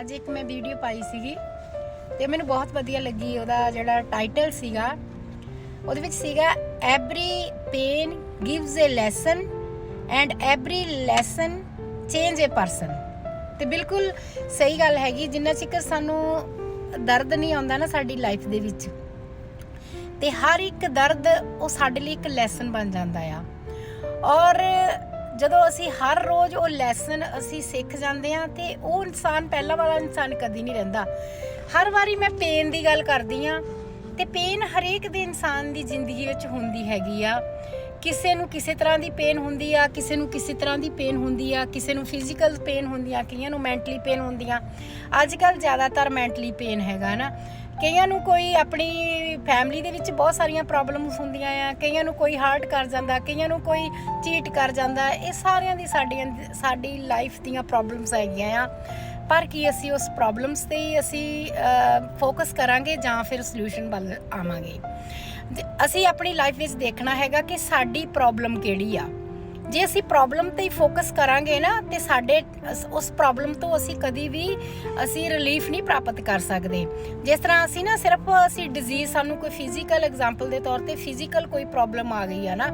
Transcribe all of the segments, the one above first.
ਅੱਜ ਇੱਕ ਮੈਂ ਵੀਡੀਓ ਪਾਈ ਸੀਗੀ ਤੇ ਮੈਨੂੰ ਬਹੁਤ ਵਧੀਆ ਲੱਗੀ, ਉਹਦਾ ਜਿਹੜਾ ਟਾਈਟਲ ਸੀਗਾ। ਉਹਦੇ ਵਿੱਚ ਸੀਗਾ every pen gives a lesson and every lesson change a person ਤੇ ਬਿਲਕੁਲ ਸਹੀ ਗੱਲ ਹੈਗੀ, ਜਿੰਨਾ ਚਿਕਰ ਸਾਨੂੰ ਦਰਦ ਨਹੀਂ ਆਉਂਦਾ ਨਾ ਸਾਡੀ ਲਾਈਫ ਦੇ ਵਿੱਚ, ਤੇ ਹਰ ਇੱਕ ਦਰਦ ਉਹ ਸਾਡੇ ਲਈ ਇੱਕ ਲੈਸਨ ਬਣ ਜਾਂਦਾ ਆ। ਔਰ ਜਦੋਂ ਅਸੀਂ ਹਰ ਰੋਜ਼ ਉਹ ਲੈਸਨ ਅਸੀਂ ਸਿੱਖ ਜਾਂਦੇ ਆ ਤੇ ਉਹ ਇਨਸਾਨ, ਪਹਿਲਾਂ ਵਾਲਾ ਇਨਸਾਨ ਕਦੀ ਨਹੀਂ ਰਹਿੰਦਾ। ਹਰ ਵਾਰੀ ਮੈਂ ਪੇਨ ਦੀ ਗੱਲ ਕਰਦੀ ਆ ਤੇ ਪੇਨ ਹਰੇਕ ਦੇ ਇਨਸਾਨ ਦੀ ਜ਼ਿੰਦਗੀ ਵਿੱਚ ਹੁੰਦੀ ਹੈਗੀ ਆ। ਕਿਸੇ ਨੂੰ ਕਿਸੇ ਤਰ੍ਹਾਂ ਦੀ ਪੇਨ ਹੁੰਦੀ ਆ, ਕਿਸੇ ਨੂੰ ਕਿਸੇ ਤਰ੍ਹਾਂ ਦੀ ਪੇਨ ਹੁੰਦੀ ਆ, ਕਿਸੇ ਨੂੰ ਫਿਜ਼ੀਕਲ ਪੇਨ ਹੁੰਦੀ ਆ ਕਈਆਂ ਨੂੰ ਮੈਂਟਲੀ ਪੇਨ ਹੁੰਦੀ ਆ ਅੱਜ ਕੱਲ ਜ਼ਿਆਦਾਤਰ ਮੈਂਟਲੀ ਪੇਨ ਹੈਗਾ ਨਾ। ਕਈਆਂ ਨੂੰ ਕੋਈ ਆਪਣੀ ਫੈਮਿਲੀ ਦੇ ਵਿੱਚ ਬਹੁਤ ਸਾਰੀਆਂ ਪ੍ਰੋਬਲਮਸ ਹੁੰਦੀਆਂ ਆ, ਕਈਆਂ ਨੂੰ ਕੋਈ ਹਾਰਟ ਕਰ ਜਾਂਦਾ, ਕਈਆਂ ਨੂੰ ਕੋਈ ਚੀਟ ਕਰ ਜਾਂਦਾ, ਇਹ ਸਾਰਿਆਂ ਦੀ ਸਾਡੀਆਂ ਸਾਡੀ ਲਾਈਫ ਦੀਆਂ ਪ੍ਰੋਬਲਮਸ ਹੈਗੀਆਂ ਆ। ਪਰ ਕੀ ਅਸੀਂ ਉਸ ਪ੍ਰੋਬਲਮਸ ਤੇ ਹੀ ਅਸੀਂ ਫੋਕਸ ਕਰਾਂਗੇ ਜਾਂ ਫਿਰ ਸੋਲੂਸ਼ਨ ਵੱਲ ਆਵਾਂਗੇ? ਜੇ ਅਸੀਂ ਆਪਣੀ ਲਾਈਫ ਵਿੱਚ ਦੇਖਣਾ ਹੈਗਾ ਕਿ ਸਾਡੀ ਪ੍ਰੋਬਲਮ ਕਿਹੜੀ ਆ। ਜੇ ਅਸੀਂ ਪ੍ਰੋਬਲਮ ਤੇ ਹੀ ਫੋਕਸ ਕਰਾਂਗੇ ਨਾ, ਤੇ ਸਾਡੇ ਉਸ ਪ੍ਰੋਬਲਮ ਤੋਂ ਅਸੀਂ ਕਦੀ ਵੀ, ਅਸੀਂ ਰਿਲੀਫ ਨਹੀਂ ਪ੍ਰਾਪਤ ਕਰ ਸਕਦੇ। ਜਿਸ ਤਰ੍ਹਾਂ ਅਸੀਂ ਨਾ ਸਿਰਫ ਅਸੀਂ ਡਿਜ਼ੀਜ਼ ਸਾਨੂੰ ਕੋਈ ਫਿਜ਼ੀਕਲ ਐਗਜ਼ਾਮਪਲ ਦੇ ਤੌਰ ਤੇ ਫਿਜ਼ੀਕਲ ਕੋਈ ਪ੍ਰੋਬਲਮ ਆ ਗਈ ਆ ਨਾ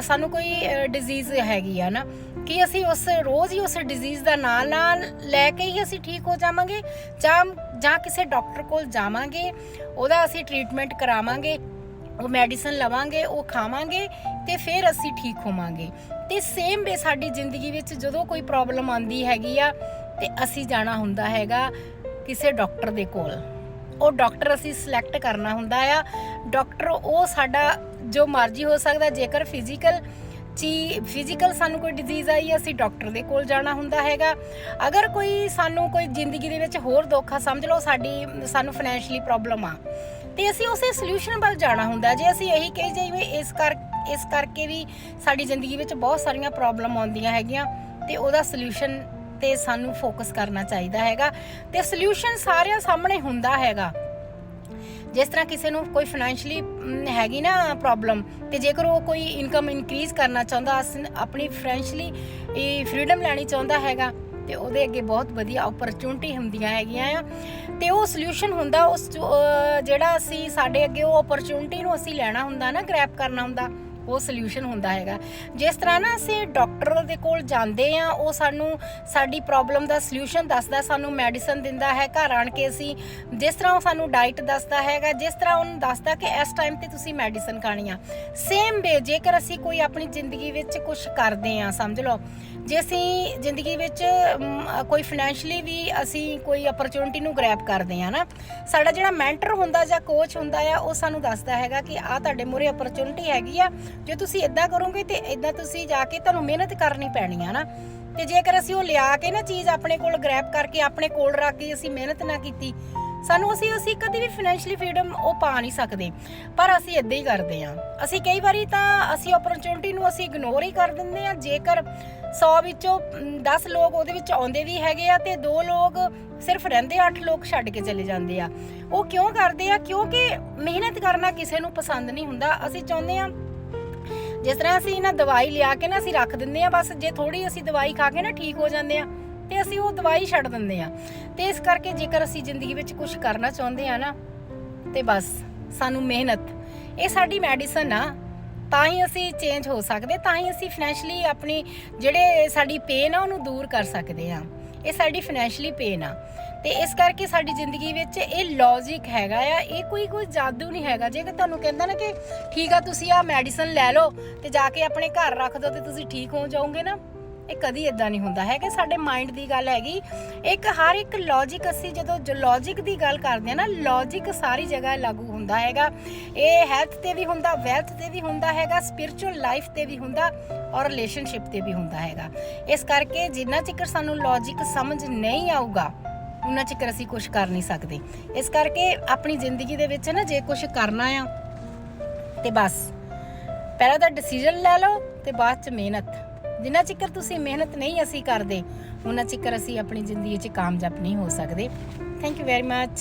ਸਾਨੂੰ ਕੋਈ ਡਿਜ਼ੀਜ਼ ਹੈਗੀ ਆ ਨਾ, ਕਿ ਅਸੀਂ ਉਸ, ਰੋਜ਼ ਹੀ ਉਸ ਡਿਜ਼ੀਜ਼ ਦਾ ਨਾਂ ਨਾਲ ਲੈ ਕੇ ਹੀ ਅਸੀਂ ਠੀਕ ਹੋ ਜਾਵਾਂਗੇ? ਜਾਂ ਜਾਂ ਕਿਸੇ ਡਾਕਟਰ ਕੋਲ ਜਾਵਾਂਗੇ, ਉਹਦਾ ਅਸੀਂ ਟ੍ਰੀਟਮੈਂਟ ਕਰਾਵਾਂਗੇ? ਉਹ ਮੈਡੀਸਨ ਲਵਾਂਗੇ, ਉਹ ਖਾਵਾਂਗੇ ਤੇ ਫਿਰ ਅਸੀਂ ਠੀਕ ਹੋਵਾਂਗੇ। ਤੇ ਸੇਮ ਵੇ ਸਾਡੀ ਜ਼ਿੰਦਗੀ ਵਿੱਚ ਜਦੋਂ ਕੋਈ ਪ੍ਰੋਬਲਮ ਆਂਦੀ ਹੈਗੀ ਆ, ਤੇ ਅਸੀਂ ਜਾਣਾ ਹੁੰਦਾ ਹੈਗਾ ਕਿਸੇ ਡਾਕਟਰ ਦੇ ਕੋਲ। ਉਹ ਡਾਕਟਰ ਅਸੀਂ ਸਿਲੈਕਟ ਕਰਨਾ ਹੁੰਦਾ ਆ। ਡਾਕਟਰ ਉਹ ਸਾਡਾ ਜੋ ਮਰਜ਼ੀ ਹੋ ਸਕਦਾ, ਜੇਕਰ ਫਿਜ਼ੀਕਲ ਚੀ ਫਿਜ਼ੀਕਲ ਸਾਨੂੰ ਕੋਈ ਡਿਜ਼ੀਜ਼ ਆਈ, ਅਸੀਂ ਡਾਕਟਰ ਦੇ ਕੋਲ ਜਾਣਾ ਹੁੰਦਾ ਹੈਗਾ। ਅਗਰ ਕੋਈ ਸਾਨੂੰ ਕੋਈ ਜ਼ਿੰਦਗੀ ਦੇ ਵਿੱਚ ਹੋਰ ਧੋਖਾ ਸਮਝ ਲਓ, ਸਾਡੀ, ਸਾਨੂੰ ਫਾਈਨੈਂਸ਼ੀਅਲੀ ਪ੍ਰੋਬਲਮ ਆ। ਤੇ ਅਸੀਂ ਉਸੇ ਸੋਲੂਸ਼ਨ ਵੱਲ ਜਾਣਾ ਹੁੰਦਾ ਜੇ ਅਸੀਂ ਇਹੀ ਕਹੀ ਜਾਈਏ, ਇਸ ਕਰ, ਇਸ ਕਰਕੇ ਵੀ ਸਾਡੀ ਜ਼ਿੰਦਗੀ ਵਿੱਚ ਬਹੁਤ ਸਾਰੀਆਂ ਪ੍ਰੋਬਲਮ ਆਉਂਦੀਆਂ ਹੈਗੀਆਂ ਤੇ ਉਹਦਾ ਸੋਲੂਸ਼ਨ ਤੇ ਸਾਨੂੰ ਫੋਕਸ ਕਰਨਾ ਚਾਹੀਦਾ ਹੈਗਾ। ਤੇ ਸੋਲੂਸ਼ਨ ਸਾਰਿਆਂ ਸਾਹਮਣੇ ਹੁੰਦਾ ਹੈਗਾ। ਜਿਸ ਤਰ੍ਹਾਂ ਕਿਸੇ ਨੂੰ ਕੋਈ ਫਾਈਨੈਂਸ਼ਲੀ ਹੈਗੀ ਨਾ ਪ੍ਰੋਬਲਮ ਤੇ ਜੇਕਰ ਉਹ ਕੋਈ ਇਨਕਮ ਇਨਕਰੀਜ਼ ਕਰਨਾ ਚਾਹੁੰਦਾ, ਅਸ- ਆਪਣੀ ਫਾਈਨੈਂਸ਼ੀਅਲੀ ਫਰੀडम ਲੈਣੀ ਚਾਹੁੰਦਾ ਹੈਗਾ ਤੇ ਉਹਦੇ ਅੱਗੇ ਬਹੁਤ ਵਧੀਆ ਓਪਰਚੁਨਿਟੀ ਹੁੰਦੀਆਂ ਹੈਗੀਆਂ ਆ। ਤੇ ਉਹ ਸੋਲੂਸ਼ਨ ਹੁੰਦਾ, ਉਸ ਜਿਹੜਾ ਅਸੀਂ ਸਾਡੇ ਅੱਗੇ ਉਹ ਓਪਰਚੁਨਿਟੀ ਨੂੰ ਅਸੀਂ ਲੈਣਾ ਹੁੰਦਾ ਨਾ ਗ੍ਰੈਬ ਕਰਨਾ ਹੁੰਦਾ ਉਹ ਸੋਲੂਸ਼ਨ ਹੁੰਦਾ ਹੈਗਾ। ਜਿਸ ਤਰ੍ਹਾਂ ਨਾ ਅਸੀਂ ਡਾਕਟਰ ਦੇ ਕੋਲ ਜਾਂਦੇ ਆ ਉਹ ਸਾਨੂੰ ਸਾਡੀ ਪ੍ਰੋਬਲਮ ਦਾ ਸੋਲੂਸ਼ਨ ਦੱਸਦਾ, ਸਾਨੂੰ ਮੈਡੀਸਨ ਦਿੰਦਾ ਹੈ, ਘਰ ਆਣ ਕੇ ਅਸੀਂ ਜਿਸ ਤਰ੍ਹਾਂ ਉਹ ਸਾਨੂੰ ਡਾਈਟ ਦੱਸਦਾ ਹੈਗਾ, ਜਿਸ ਤਰ੍ਹਾਂ ਉਹਨੂੰ ਦੱਸਦਾ ਕਿ ਇਸ ਟਾਈਮ ਤੇ ਤੁਸੀਂ ਮੈਡੀਸਨ ਖਾਣੀ ਆ। ਸੇਮ ਵੇ ਜੇਕਰ ਅਸੀਂ ਕੋਈ ਆਪਣੀ ਜ਼ਿੰਦਗੀ ਵਿੱਚ ਕੁਝ ਕਰਦੇ ਆ ਸਮਝ ਲਓ, ਜੇ ਅਸੀਂ ਜ਼ਿੰਦਗੀ ਵਿੱਚ ਕੋਈ ਫਾਈਨੈਂਸ਼ਲੀ ਵੀ ਅਸੀਂ ਕੋਈ ਓਪਰਚੁਨਿਟੀ ਨੂੰ ਗ੍ਰੈਬ ਕਰਦੇ ਆ ਨਾ, ਸਾਡਾ ਜਿਹੜਾ ਮੈਂਟਰ ਹੁੰਦਾ ਜਾਂ ਕੋਚ ਹੁੰਦਾ ਆ, ਉਹ ਸਾਨੂੰ ਦੱਸਦਾ ਹੈਗਾ ਕਿ ਆ ਤੁਹਾਡੇ ਮੂਹਰੇ ਓਪਰਚੁਨਿਟੀ ਹੈਗੀ ਆ ਜੇ ਤੁਸੀਂ ਇਦਾਂ ਕਰੋਗੇ ਤੇ ਇਦਾਂ ਤੁਸੀਂ ਜਾ ਕੇ ਤੁਹਾਨੂੰ ਮਿਹਨਤ ਕਰਨੀ ਪੈਣੀ ਆ ਨਾ। ਤੇ ਜੇਕਰ ਅਸੀਂ ਉਹ ਲਿਆ ਕੇ ਨਾ ਚੀਜ਼ ਆਪਣੇ ਕੋਲ ਗ੍ਰੈਬ ਕਰਕੇ ਆਪਣੇ ਕੋਲ ਰੱਖ ਕੇ ਅਸੀਂ ਮਿਹਨਤ ਨਾ ਕੀਤੀ, ਸਾਨੂੰ ਅਸੀਂ ਅਸੀਂ ਕਦੀ ਵੀ ਫਾਈਨੈਂਸ਼ੀਅਲੀ ਫਰੀडम ਉਹ ਪਾ ਨਹੀਂ ਸਕਦੇ। ਪਰ ਅਸੀਂ ਇਦਾਂ ਹੀ ਕਰਦੇ ਆ। ਅਸੀਂ ਕਈ ਵਾਰੀ ਤਾਂ ਅਸੀਂ ਓਪਰਚੁਨਿਟੀ ਨੂੰ ਅਸੀਂ ਇਗਨੋਰ ਹੀ ਕਰ ਦਿੰਦੇ ਆ। ਜੇਕਰ 100 ਵਿੱਚੋਂ 10 ਲੋਕ ਉਹਦੇ ਵਿੱਚ ਆਉਂਦੇ ਵੀ ਹੈਗੇ ਆ ਤੇ ਦੋ ਲੋਕ ਸਿਰਫ ਰਹਿੰਦੇ 8 ਲੋਕ ਛੱਡ ਕੇ ਚਲੇ ਜਾਂਦੇ ਆ। ਉਹ ਕਿਉਂ ਕਰਦੇ ਆ? ਕਿਉਂਕਿ ਮਿਹਨਤ ਕਰਨਾ ਕਿਸੇ ਨੂੰ ਪਸੰਦ ਨਹੀਂ ਹੁੰਦਾ। ਅਸੀਂ ਚਾਹੁੰਦੇ ਆ ਜਿਸ ਤਰ੍ਹਾਂ ਅਸੀਂ ਨਾ ਦਵਾਈ ਲਿਆ ਕੇ ਨਾ ਅਸੀਂ ਰੱਖ ਦਿੰਦੇ ਆ ਬਸ ਜੇ ਥੋੜੀ ਅਸੀਂ ਦਵਾਈ ਖਾ ਕੇ ਨਾ ਠੀਕ ਹੋ ਜਾਂਦੇ ਆ ਤੇ ਅਸੀਂ ਉਹ ਦਵਾਈ ਛੱਡ ਦਿੰਦੇ ਆ ਤੇ ਇਸ ਕਰਕੇ ਜੇਕਰ ਅਸੀਂ ਜ਼ਿੰਦਗੀ ਵਿੱਚ ਕੁਝ ਕਰਨਾ ਚਾਹੁੰਦੇ ਆ ਨਾ, ਤੇ ਬਸ ਸਾਨੂੰ ਮਿਹਨਤ, ਇਹ ਸਾਡੀ ਮੈਡੀਸਨ ਆ, ਤਾਂ ਹੀ ਅਸੀਂ ਚੇਂਜ ਹੋ ਸਕਦੇ, ਤਾਂ ਹੀ ਅਸੀਂ ਫਾਈਨੈਂਸ਼ਲੀ ਆਪਣੀ ਜਿਹੜੇ ਸਾਡੀ ਪੇਨ ਆ, ਉਹਨੂੰ ਦੂਰ ਕਰ ਸਕਦੇ ਆ ਇਹ ਸਾਡੀ ਫਾਈਨੈਂਸ਼ਲੀ ਪੇਨ ਆ। ਤੇ ਇਸ ਕਰਕੇ ਸਾਡੀ ਜ਼ਿੰਦਗੀ ਵਿੱਚ ਇਹ ਲੌਜੀਕ ਹੈਗਾ ਆ, ਇਹ ਕੋਈ ਕੋਈ ਜਾਦੂ ਨਹੀਂ ਹੈਗਾ। ਜੇ ਕਿ ਤੁਹਾਨੂੰ ਕਹਿੰਦਾ ਨਾ ਕਿ ਠੀਕ ਆ, ਤੁਸੀਂ ਆ ਮੈਡੀਸਨ ਲੈ ਲਓ ਤੇ ਜਾ ਕੇ ਆਪਣੇ ਘਰ ਰੱਖ ਦਿਓ ਤੇ ਤੁਸੀਂ ਠੀਕ ਹੋ ਜਾਓਗੇ ਨਾ ਇਹ ਕਦੀ ਇਦਾਂ ਨਹੀਂ ਹੁੰਦਾ ਹੈਗਾ ਸਾਡੇ ਮਾਈਂਡ ਦੀ ਗੱਲ ਹੈਗੀ। ਇੱਕ ਹਰ ਇੱਕ ਲੌਜੀਕ ਅਸੀਂ ਜਦੋਂ ਜੋ ਲੌਜੀਕ ਦੀ ਗੱਲ ਕਰਦੇ ਆ ਨਾ ਲੌਜੀਕ ਸਾਰੀ ਜਗ੍ਹਾ ਲਾਗੂ ਹੁੰਦਾ ਹੈਗਾ। ਇਹ ਹੈਲਥ ਤੇ ਵੀ ਹੁੰਦਾ ਵੈਲਥ ਤੇ ਵੀ ਹੁੰਦਾ ਹੈਗਾ ਸਪਿਰਚੁਅਲ ਲਾਈਫ ਤੇ ਵੀ ਹੁੰਦਾ ਔਰ ਰਿਲੇਸ਼ਨਸ਼ਿਪ ਤੇ ਵੀ ਹੁੰਦਾ ਹੈਗਾ। ਇਸ ਕਰਕੇ ਜਿੰਨਾ ਚਿਕਰ ਸਾਨੂੰ ਲੌਜੀਕ ਸਮਝ ਨਹੀਂ ਆਊਗਾ ਉਹਨਾਂ ਚਿਕਰ ਅਸੀਂ ਕੁਝ ਕਰ ਨਹੀਂ ਸਕਦੇ। ਇਸ ਕਰਕੇ ਆਪਣੀ ਜ਼ਿੰਦਗੀ ਦੇ ਵਿੱਚ ਨਾ ਜੇ ਕੁਝ ਕਰਨਾ ਆ, ਤੇ ਬਸ। ਪਹਿਲਾਂ ਤਾਂ ਡਿਸੀਜਨ ਲੈ ਲਓ ਤੇ ਬਾਅਦ ਚ ਮਿਹਨਤ। ਜਿੰਨਾ ਚਿਰ ਤੁਸੀਂ ਮਿਹਨਤ ਨਹੀਂ ਅਸੀਂ ਕਰਦੇ ਉਹਨਾਂ ਚਿਰ ਅਸੀਂ ਆਪਣੀ ਜ਼ਿੰਦਗੀ 'ਚ ਕਾਮਯਾਬ ਨਹੀਂ ਹੋ ਸਕਦੇ। Thank you very much